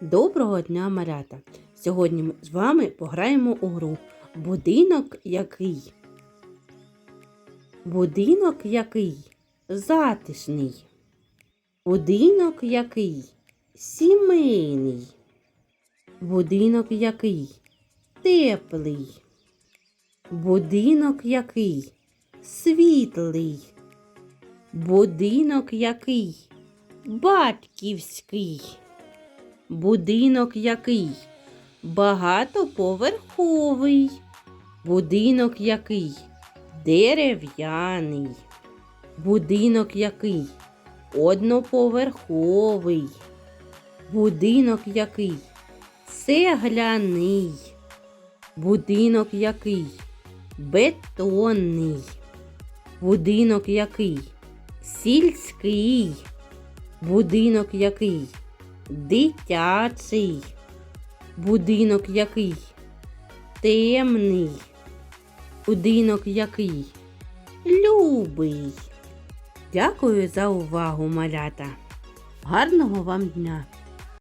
Доброго дня, малята! Сьогодні ми з вами пограємо у гру Будинок який. Будинок який затишний. Будинок який сімейний. Будинок який теплий. Будинок який світлий. Будинок який батьківський. Будинок який багатоповерховий. Будинок який дерев'яний. Будинок який одноповерховий. Будинок який цегляний. Будинок який бетонний. Будинок який сільський. Будинок який дитячий. Будинок який темний. Будинок який любий. Дякую за увагу, малята. Гарного вам дня!